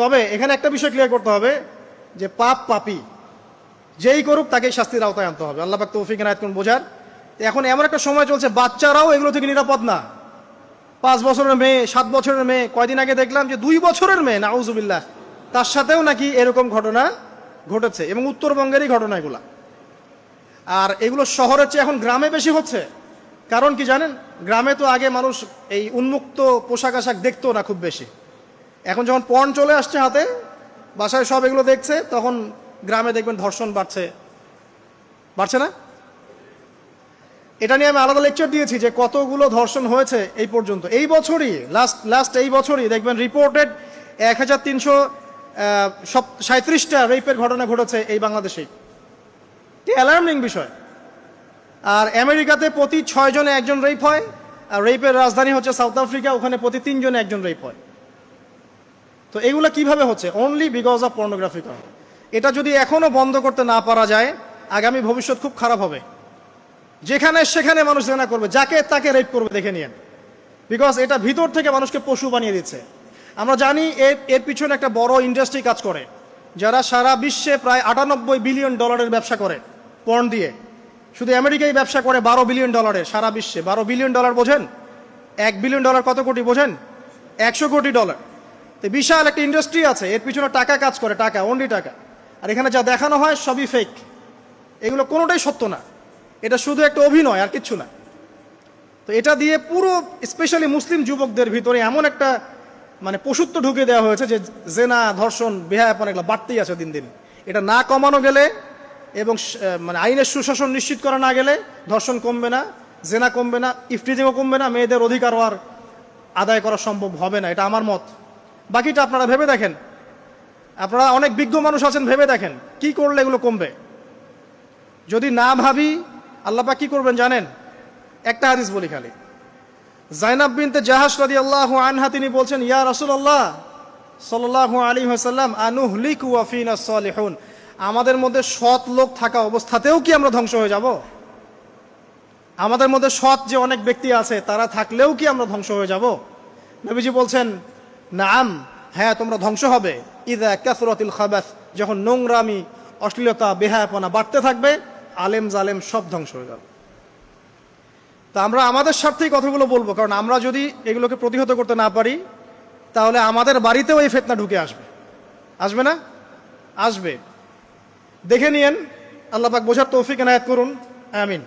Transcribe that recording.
তবে এখানে একটা বিষয় ক্লিয়ার করতে হবে যে পাপ পাপি, যেই করুক তাকে শাস্তির আওতায় আনতে হবে। আল্লাহ পাক তৌফিক এনায়ত কোন বোঝার। এখন এমন একটা সময় চলছে, বাচ্চারাও এগুলো থেকে নিরাপদ না। পাঁচ বছরের মেয়ে, সাত বছরের মেয়ে, কয়দিন আগে দেখলাম যে দুই বছরের মেয়ে, নাউজুবিল্লাহ, তার সাথেও নাকি এরকম ঘটনা ঘটেছে এবং উত্তরবঙ্গেরই ঘটনা এগুলা। আর এগুলো শহরের চেয়ে এখন গ্রামে বেশি হচ্ছে। কারণ কি জানেন? গ্রামে তো আগে মানুষ এই উন্মুক্ত পোশাক আশাক দেখতো না খুব বেশি। এখন যখন পণ চলে আসছে হাতে, বাসায় সব এগুলো দেখছে, তখন গ্রামে দেখবেন ধর্ষণ বাড়ছে। বাড়ছে না? এটা নিয়ে আমি আলাদা লেকচার দিয়েছি যে কতগুলো ধর্ষণ হয়েছে এই পর্যন্ত। এই বছরই লাস্ট লাস্ট এই বছরই দেখবেন রিপোর্টেড এক হাজার তিনশো সাঁত্রিশটা রেপের ঘটনা ঘটেছে এই বাংলাদেশেই এটি অ্যালার্মিং বিষয়। আর আমেরিকাতে প্রতি ছয় জনে একজন রেপ হয়, আর রেপের রাজধানী হচ্ছে সাউথ আফ্রিকা ওখানে প্রতি তিনজনে একজন রেপ হয়। তো এগুলো কীভাবে হচ্ছে? অনলি বিকজ অফ পর্নোগ্রাফি কারণ এটা যদি এখনও বন্ধ করতে না পারা যায়, আগামী ভবিষ্যৎ খুব খারাপ হবে। যেখানে সেখানে মানুষ জেনা করবে, যাকে তাকে রেপ করবে, দেখে নিয়েন। বিকজ এটা ভিতর থেকে মানুষকে পশু বানিয়ে দিচ্ছে। আমরা জানি এর এর পিছনে একটা বড় ইন্ডাস্ট্রি কাজ করে, যারা সারা বিশ্বে প্রায় আটানব্বই বিলিয়ন ডলারের ব্যবসা করে পর্ন দিয়ে। শুধু আমেরিকায় ব্যবসা করে বারো বিলিয়ন ডলারের সারা বিশ্বে। বারো বিলিয়ন ডলার বোঝেন? এক বিলিয়ন ডলার কত কোটি বোঝেন? একশো কোটি ডলার তো বিশাল একটা ইন্ডাস্ট্রি আছে, এর পিছনে টাকা কাজ করে, টাকা অনলি টাকা। আর এখানে যা দেখানো হয় সবই ফেক এগুলো কোনোটাই সত্য না। এটা শুধু একটা অভিনয়, আর কিচ্ছু না। তো এটা দিয়ে পুরো স্পেশালি মুসলিম যুবকদের ভিতরে এমন একটা মানে পশুত্ব ঢুকে দেওয়া হয়েছে যে জেনা, ধর্ষণ, বেহায়াপন এগুলো বাড়তেই আছে দিন দিন। এটা না কমানো গেলে এবং মানে আইনের সুশাসন নিশ্চিত করা না গেলে ধর্ষণ কমবে না, জেনা কমবে না ইফটিজিংও কমবে না, মেয়েদের অধিকার আর আদায় করা সম্ভব হবে না। এটা আমার মত। বাকিটা আপনারা ভেবে দেখেন। আপনারা অনেক বিজ্ঞ মানুষ আছেন, ভেবে দেখেন, কি করলে এগুলো কমবে। যদি না ভাবি আল্লাপা কি করবেন জানেন? একটা হাদিস বলি খালি। জাইনাব বিনতে জাহাজ রাদি আল্লাহ আনহা, তিনি বলছেন, ইয়া রাসূলুল্লাহ, সাল্লাল্লাহু আলাইহি ওয়াসাল্লাম, আনুহলিকু ওয়া ফিনা সালিহুন। আমাদের মধ্যে সৎ লোক থাকা অবস্থাতেও কি আমরা ধ্বংস হয়ে যাব? আমাদের মধ্যে সৎ যে অনেক ব্যক্তি আছে, তারা থাকলেও কি আমরা ধ্বংস হয়ে যাব? নবীজি বলছেন নাম হ্যাঁ তোমরা ধ্বংস হবে। ইদা কাসরাতিল খাবাস, যখন নোংরামি, অশ্লীলতা, বেহায়াপনা বাড়তে থাকবে, আলেম জালেম সব ধ্বংস হয়ে যাবে। তা আমরা আমাদের স্বার্থেই কথাগুলো বলব, কারণ আমরা যদি এগুলোকে প্রতিহত করতে না পারি, তাহলে আমাদের বাড়িতেও এই ফেতনা ঢুকে আসবে। আসবে না? আসবে। দেখে নিয়েন, আল্লাহ পাক বোঝার তৌফিক এনায়াত করুন। আমিন।